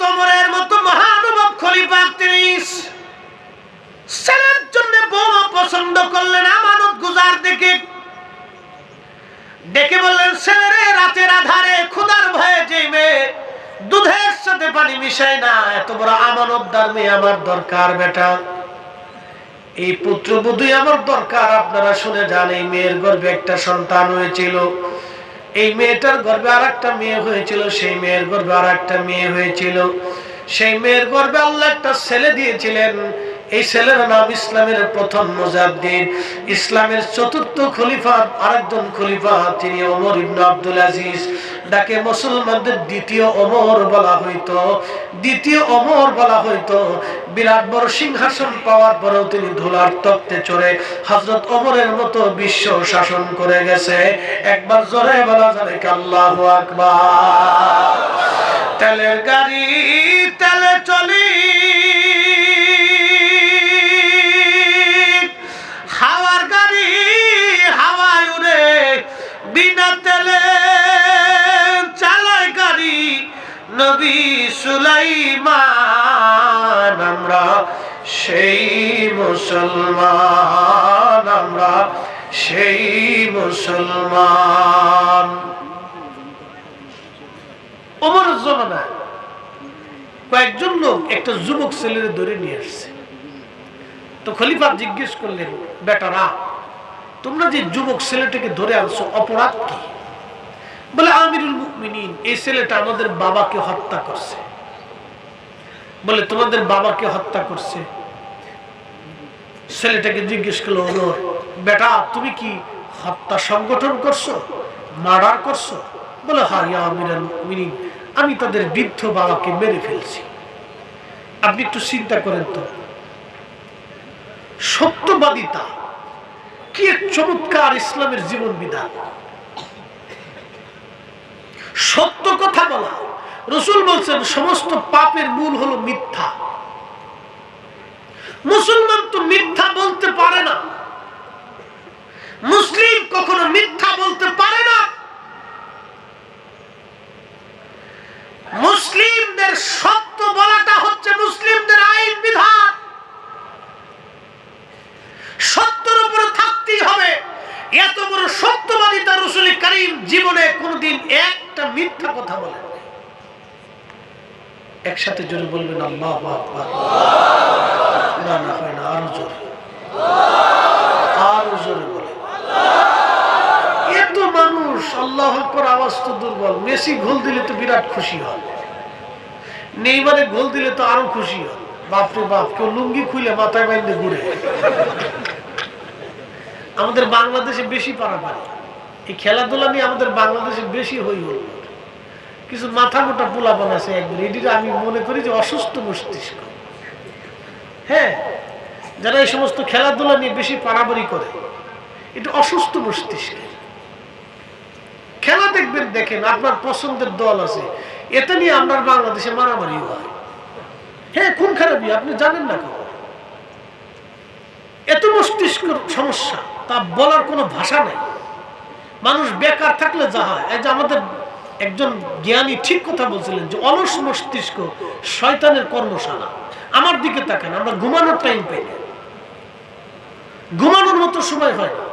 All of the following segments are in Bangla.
হজরত মতো মহানুভব খলিফা তিনি ছেলের জন্য বউ পছন্দ করলেন আমানত গুজার দেখে। ডেকে বললেন ছেলেরে রাতের আধারে ক্ষুধার ভয়ে যে মেয়ে দুধের সাথে পানি মিশায় না, এত বড় আমানতদার মেয়ে আমার দরকার বেটা। এই পুত্রবধূই আমার দরকার, আপনারা শুনে যান, এই মেয়ের গর্ভে একটা সন্তান হয়েছিল। এই মেয়েটার গর্বে আর একটা মেয়ে হয়েছিল, সেই মেয়ের গর্বে আর একটা মেয়ে হয়েছিল। সেই মেয়ের গর্বে আল্লাহ একটা ছেলে দিয়েছিলেন। এই ছেলের নাম ইসলামের প্রথম মুজাদ্দিন। ইসলামের চতুর্থ খলিফা, আরেকজন খলিফা তিনি ওমর ইবনে আব্দুল আজিজ। যাকে মুসলমানদের দ্বিতীয় ওমর বলা হইতো। দ্বিতীয় ওমর বলা হইতো। বিরাট বড় সিংহাসন পাওয়ার পরেও তিনি ধুলার তপ্তে চড়ে হযরত ওমরের মতো বিশ্ব শাসন করে গেছে। একবার জোরে বলা যাবে আল্লাহু আকবার। তেলের গাড়ি তেলে চলি। তেলে চালায় গাড়ি নবী সুলাইমান, আমরা সেই মুসলমান, আমরা সেই মুসলমান। ওমর কয়েকজন লোক একটা যুবক ছেলের ধরে নিয়ে আসছে। তো খলিফা জিজ্ঞেস করলেন বেটারা তোমরা যে যুবক ছেলেটাকে ধরে আনছো, অপরাধ কি? বলে, আমিরুল মুমিনিন, এই ছেলেটা আমাদের বাবাকে হত্যা করছে। বলে, তোমাদের বাবাকে হত্যা করছে। ছেলেটাকে জিজ্ঞেস করল ওমর বেটা, তুমি কি হত্যা সংগঠন করছ? মার্ডার করছ? বলে হ্যাঁ ইয়া আমিরুল মুমিনিন, আমি তাদের বৃদ্ধ বাবাকে মেরে ফেলছি। আপনি একটু চিন্তা করেন তো। সত্যবাদিতা কি এক চমৎকার ইসলামের জীবন বিধান? সত্য কথা বলা। রসুল বলছেন, সমস্ত পাপের মূল হলো মিথ্যা। মুসলমান তো মিথ্যা বলতে পারে না মুসলিম কখনো মিথ্যা বলতে পারে না মুসলিমদের সত্য বলাটা হচ্ছে মুসলিমদের আইন বিধান সত্যের উপরে থাকতেই হবে এত বড় সত্যবাদী তার রসুল করিম জীবনে কোনদিন একটা মিথ্যা কথা বলেন নাই। একসাথে জোরে বলবেন, আল্লাহ না না, হয় না, আরও জোরে। আরও জোরে বলে এত মানুষ, আল্লাহ আওয়াজ তো দুর্বল। মেসি দিলে তো বিরাট খুশি নেইমারে দিলে তো আরও খুশি হয়। বাপরে বাপ, কেউ লুঙ্গি খুলে মাথায় বাইন্দে ঘুরে। আমাদের বাংলাদেশে বেশি পারাপারি। এই খেলাধুলা নিয়ে আমাদের বাংলাদেশে বেশি হই হল। কিছু মাথা মোটা পোলাপান আছে একবার এটির আমি মনে করি যে অসুস্থ মস্তিষ্ক। হ্যাঁ যারা এই সমস্ত খেলাধুলা নিয়ে বেশি পারাবারি করে, এটা অসুস্থ মস্তিষ্ক। খেলা দেখবেন, দেখেন আপনার পছন্দের দল আছে এটা নিয়ে আপনার বাংলাদেশে মারামারি হয়। হ্যাঁ কোন খারাপই, আপনি জানেন না কেউ এত মস্তিষ্ক সমস্যা, তা বলার কোনো ভাষা নেই। মানুষ বেকার থাকলে যা হয়, এই যে আমাদের একজন জ্ঞানী ঠিক কথা বলছিলেন যে অলস মস্তিষ্ক শয়তানের কর্মশালা। আমার দিকে তাকান, আমরা ঘুমানোর টাইম পাই না। ঘুমানোর মতো সময় হয় না।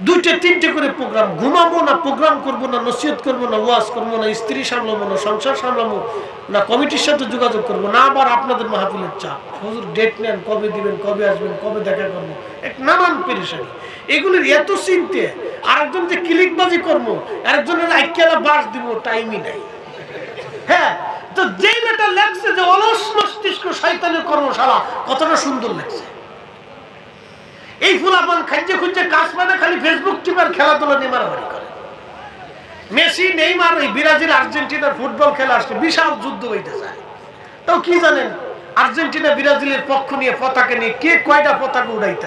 দুইটা, তিনটে করে প্রোগ্রাম ঘুমাবো না প্রোগ্রাম করব না, নসিহত করব না, ওয়াজ করব না, স্ত্রী সামলাবো না, সংসার সামলাবো না, কমিটির সাথে যোগাযোগ করব না, আবার আপনাদের মাহফিলের চাপ। হুজুর ডেট নেন, কবে দিবেন, কবে আসবেন, কবে দেখা করব? এক নানান পেরেশানি। এগুলির এত চিনতে আরেকজন যে ক্লিকবাজি করব, আরেকজনের আইকেলা বাস দিব, টাইমই নাই। হ্যাঁ তো যেই মেয়েটা লাগছে যে অলস মস্তিষ্ক শয়তানের কর্মশালা, কতটা সুন্দর লাগছে এই ফুলাপান খাইছে খুঁজছে কাজ মানে খালি ফেসবুক টিপার খেলাধুলা নিয়ে মারামারি করে। মেসি, নেইমার, এই ব্রাজিল, আর্জেন্টিনার ফুটবল খেলা আসছে, বিশাল যুদ্ধ হইতে চায়। তাও কি জানেন, আর্জেন্টিনা, ব্রাজিলের পক্ষ নিয়ে পতাকা নিয়ে কে কয়টা পতাকা উড়াইতে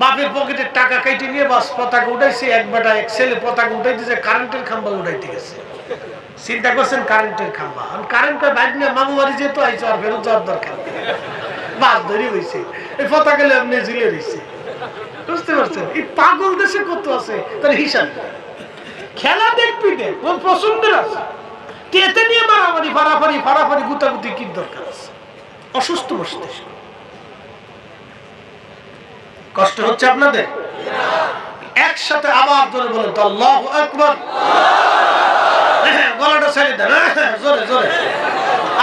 বাপের পকেটের টাকা কেটে নিয়ে বাস পতাকা উঠাইছে, এক বেটা এক ছেলে পতাকা উঠাইতেছে কারেন্টের খাম্বা উঠাইতে গেছে। চিন্তা করছেন কারেন্টের খাম্বা? আমি কারেন্ট বাইক নিয়ে মামু বাড়ি যেহেতু আইসো আর ফেরত যাওয়ার দরকার। বাস ধরে হয়েছে এই পতাকা এমনি ঝুলে রয়েছে বুঝতে পারছেন? এই পাগল দেশে কত আছে? তার হিসাব। খেলা দেখবি দেখ পছন্দের আছে। এতে নিয়ে মারামারি, ফাড়াফাড়ি ফাড়াফাড়ি, গুতাগুতি, কি দরকার আছে? অসুস্থ মস্তিষ্ক কষ্ট হচ্ছে আপনাদের? একসাথে আবার জোরে বলেন তো আল্লাহ একবার গলাটা ছেড়ে দেন হ্যাঁ, জোরে জোরে।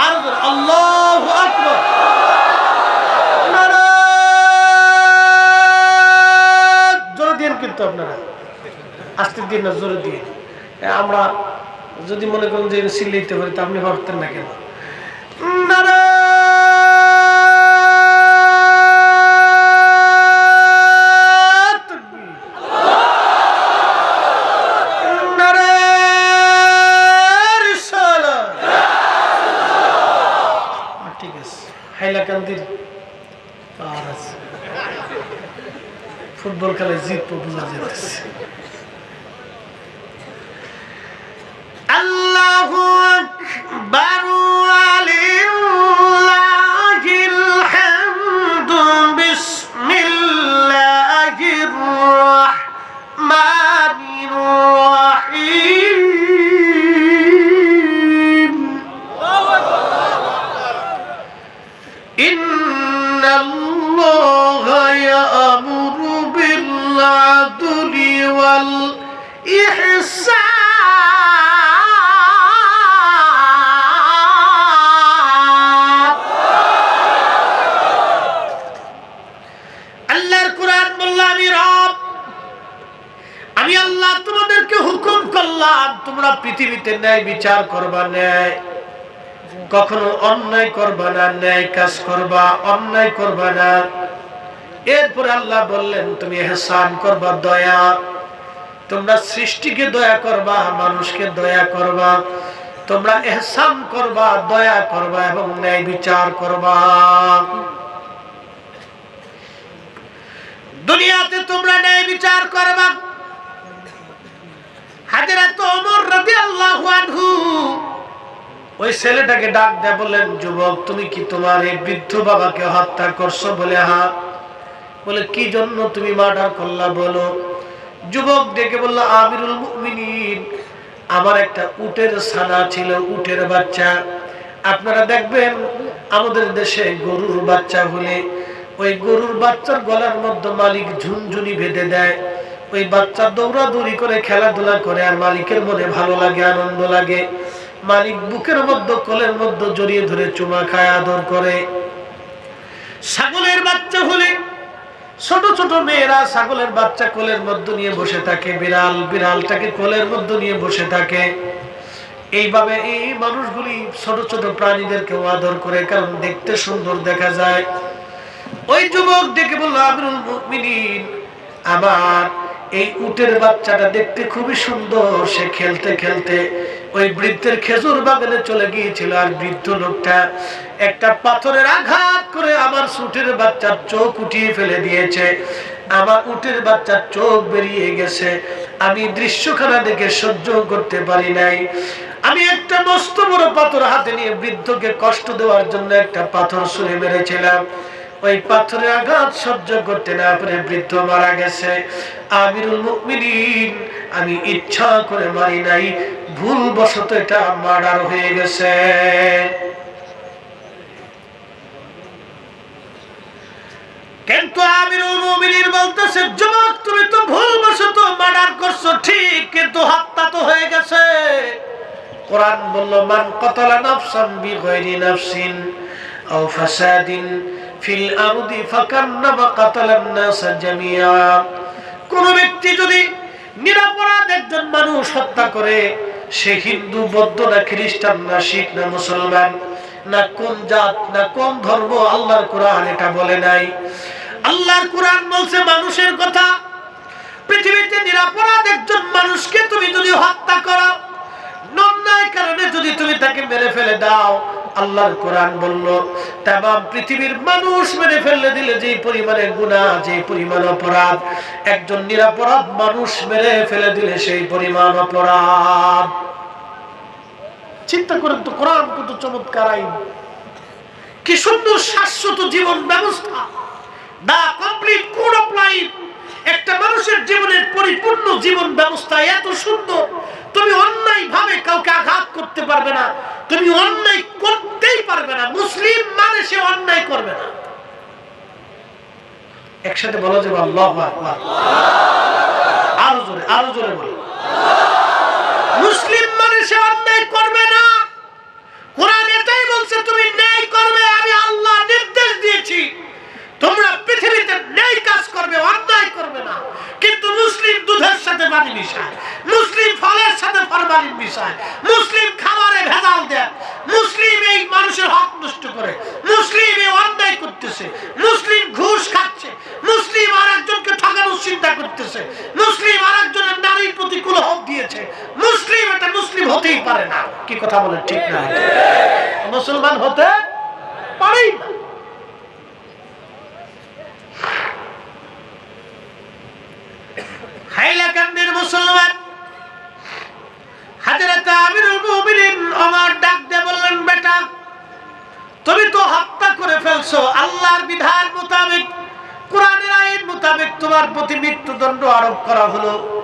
জোরে আল্লাহ জোরে দিন কিন্তু আপনারা। আস্তে দিন না জোরে দিয়ে আমরা যদি মনে করেন যে সিলাইতে পারি তা আপনি ভাবতেন না কেন? ঠিক ফুটবল খেলায় জিতবো বোঝা যেতেছে আল্লাহু আকবার ওয়ালিল্লাহিল হামদু বিসমিল্লাহির রাহমানির রাহিম إن الله يأمر بالعدل والإحسان আল্লাহর কোরআন বললাম আমি রব আমি আল্লাহ তোমাদেরকে হুকুম করলাম তোমরা পৃথিবীতে ন্যায় বিচার করবা ন্যায় কখনো অন্যায় করবা না ন্যায় কাজ করবা অন্যায় করবা না এরপরে আল্লাহ বললেন, তুমি এহসান করবা, দয়া। তোমরা সৃষ্টিকে দয়া করবা, মানুষকে দয়া করবা। তোমরা এহসান করবা, দয়া করবা এবং ন্যায় বিচার করবা। দুনিয়াতে তোমরা ন্যায় বিচার করবা। হাজরা তো রাদিয়াল্লাহু আনহু ওই ছেলেটাকে ডাক দেয় বললেন, যুবক, তুমি কি তোমার এই বৃদ্ধ বাবাকে হত্যা করছ? বলে হা বলে, কি জন্য তুমি মার্ডার করলা বলো? যুবক ডেকে বলল, আমিরুল মুমিনিন, আমার একটা উটের ছানা ছিল, উটের বাচ্চা। আপনারা দেখবেন, আমাদের দেশে গরুর বাচ্চা হলে ওই গরুর বাচ্চার গলার মধ্যে মালিক ঝুনঝুনি বেঁধে দেয়। ওই বাচ্চা দৌড়াদৌড়ি করে, খেলাধুলা করে, আর মালিকের মনে ভালো লাগে, আনন্দ লাগে। মালিক বুকের মধ্যে, কোলের মধ্যে জড়িয়ে ধরে চুমা খায়, আদর করে। ছাগলের বাচ্চা হলে ছোট ছোট মেয়েরা ছাগলের বাচ্চা কোলের মধ্যে নিয়ে বসে থাকে, বিড়াল বিড়ালটাকে কোলের মধ্যে নিয়ে বসে থাকে। এইভাবে এই মানুষগুলি ছোট ছোট প্রাণীদেরকে আদর করে, কারণ দেখতে সুন্দর দেখা যায়। ওই যুবক দেখে বলল আমার এই উটের বাচ্চাটা দেখতে খুবই সুন্দর। সে খেলতে খেলতে ওই বৃদ্ধের খেজুর বাগানে চলে গিয়েছিল আর বৃদ্ধ লোকটা একটা পাথরের আঘাত করে আমার উটের বাচ্চার চোখ উঠিয়ে ফেলে দিয়েছে। আমার উটের বাচ্চার চোখ বেরিয়ে গেছে। আমি দৃশ্যখানা দেখে সহ্য করতে পারি নাই। আমি একটা মস্ত বড় পাথর হাতে নিয়ে বৃদ্ধকে কষ্ট দেওয়ার জন্য একটা পাথর ছুঁড়ে মেরেছিলাম। ওই পাথরের আঘাত সহ্য করতে না পারে বৃদ্ধ মারা গেছে। আমিরুল মুমিনিন, আমি ইচ্ছা করে মারি নাই ভুল বশত এটা মার্ডার হয়ে গেছে। কিন্তু আমিরুল বলতেছে, যুবক, তুমি তো ভুল বশত মার্ডার করছ, ঠিক, কিন্তু হত্যা তো হয়ে গেছে। কোরআন বলল, মান কতলা নাফসান বিগয়রি নাফসিন। আও ফাসাদিন ফিল আরদি ফাকান্নামা কাতালান নাস জামিয়া কোন ব্যক্তি যদি নিরাপরাধ একজন মানুষ হত্যা করে, সে হিন্দু, বৌদ্ধ না খ্রিস্টান না শিখ না মুসলমান, না কোন জাত, না কোন ধর্ম আল্লাহর কোরআন এটা বলে নাই। আল্লাহর কোরআন বলছে মানুষের কথা। পৃথিবীতে নিরাপরাধ একজন মানুষকে তুমি যদি হত্যা করো ফেলে দাও। আল্লাহর কোরআন বলল তাম পৃথিবীর মানুষ মেরে ফেললে দিলে যে পরিমাণে গুণা যে পরিমাণ অপরাধ, একজন নিরাপরাধ মানুষ মেরে ফেলে দিলে সেই পরিমাণ অপরাধ। চিন্তা করেন তো, কোরআন কত চমৎকার আইন। কি সুন্দর শাশ্বত জীবন ব্যবস্থা। The complete code of life একটা মানুষের জীবনের পরিপূর্ণ জীবন ব্যবস্থা এত সুন্দর, তুমি অন্যায় ভাবে কাউকে আঘাত করতে পারবে না। তুমি অন্যায় করতেই পারবে না। মুসলিম মানে সে অন্যায় করবে না। একসাথে আরও জোরে আরও জোরে বলো। মুসলিম মানে সে অন্যায় করবে না। কোরআন এটাই বলছে, তুমি ন্যায় করবে, আমি আল্লাহ নির্দেশ দিয়েছি। তোমরা পৃথিবীতে ন্যায় কাজ করবে, অন্যায় করবে না। কিন্তু মুসলিম দুধের সাথে পানি মিশায়, মুসলিম ফলের সাথে ফরমালিন মিশায় মুসলিম খাবারে ভেজাল দেয় মুসলিম এই মানুষের হক নষ্ট করে মুসলিম এই অন্যায় করতেছে মুসলিম ঘুষ খাচ্ছে মুসলিম আর একজনকে ঠকানোর চিন্তা করতেছে মুসলিম আর একজনের নারীর প্রতি কুলহব দিয়েছে। মুসলিম এটা মুসলিম হতেই পারে না। কি কথা বলে ঠিক না? মুসলমান হতে পারেই না। মুসলমান বেটা, তুমি তো হত্যা করে ফেলছো। আল্লাহর বিধান মোতাবেক কোরআনের আইন মোতাবেক তোমার প্রতি মৃত্যুদণ্ড আরোপ করা হলো।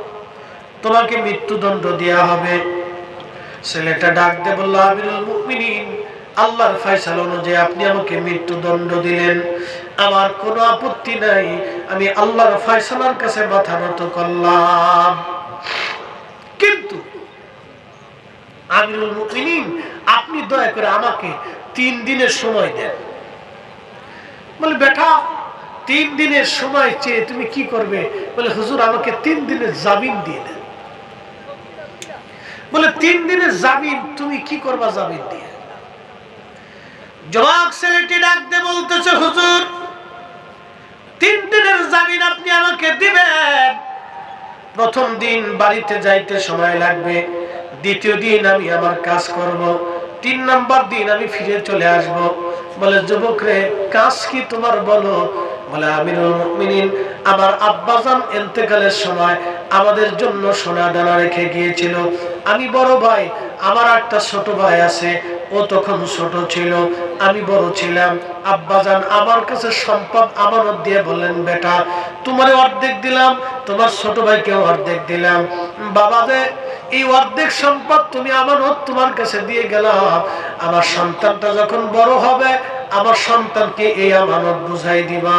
তোমাকে মৃত্যুদণ্ড দেওয়া হবে। ছেলেটা ডাক দিয়ে বলল, আমিরুল মুমিনিন, আল্লাহর ফয়সালা অনুযায়ী আপনি আমাকে মৃত্যুদণ্ড দিলেন। আমার কোনো আপত্তি নাই। আমি আল্লাহর ফয়সালার কাছে মাথা নত করলাম। কিন্তু আমিরুল মুমিনিন, আপনি দয়া করে আমাকে তিন দিনের সময় দেন। বলে, বেটা তিন দিনের সময় চেয়ে তুমি কি করবে? বলে, হুজুর, আমাকে তিন দিনের জামিন দিয়ে দেন। বলে, তিন দিনের জামিন তুমি কি করবা জামিন দিয়ে? জবাক ছেলেটি ডাকতে বলতেছে, হুজুর, তিন দিনের জামিন আপনি আমাকে দিবেন। প্রথম দিন বাড়িতে যাইতে সময় লাগবে, দ্বিতীয় দিন আমি আমার কাজ করব, তিন নাম্বার দিন আমি ফিরে চলে আসব। বলে, যুবক রে, কাজ কি তোমার বলো? বলে আমিরুল মুমিনিন। আমার আব্বাজান এতেকালের সময় আমাদের জন্য সোনা দানা রেখে গিয়েছিল। আমি বড় ভাই, আমার একটা ছোট ভাই আছে, ও তখন ছোট ছিল, আমি বড় ছিলাম। আব্বাজান আমার কাছে সম্পদ আমানত দিয়ে বললেন, বেটা, তোমার অর্ধেক দিলাম, তোমার ছোট ভাইকে অর্ধেক দিলাম। বাবা যে, এই অর্ধেক সম্পদ তুমি আমানত তোমার কাছে দিয়ে গেলাম। আমার সন্তানটা যখন বড় হবে আমার সন্তানকে এই আমানত বুঝাই দিবা।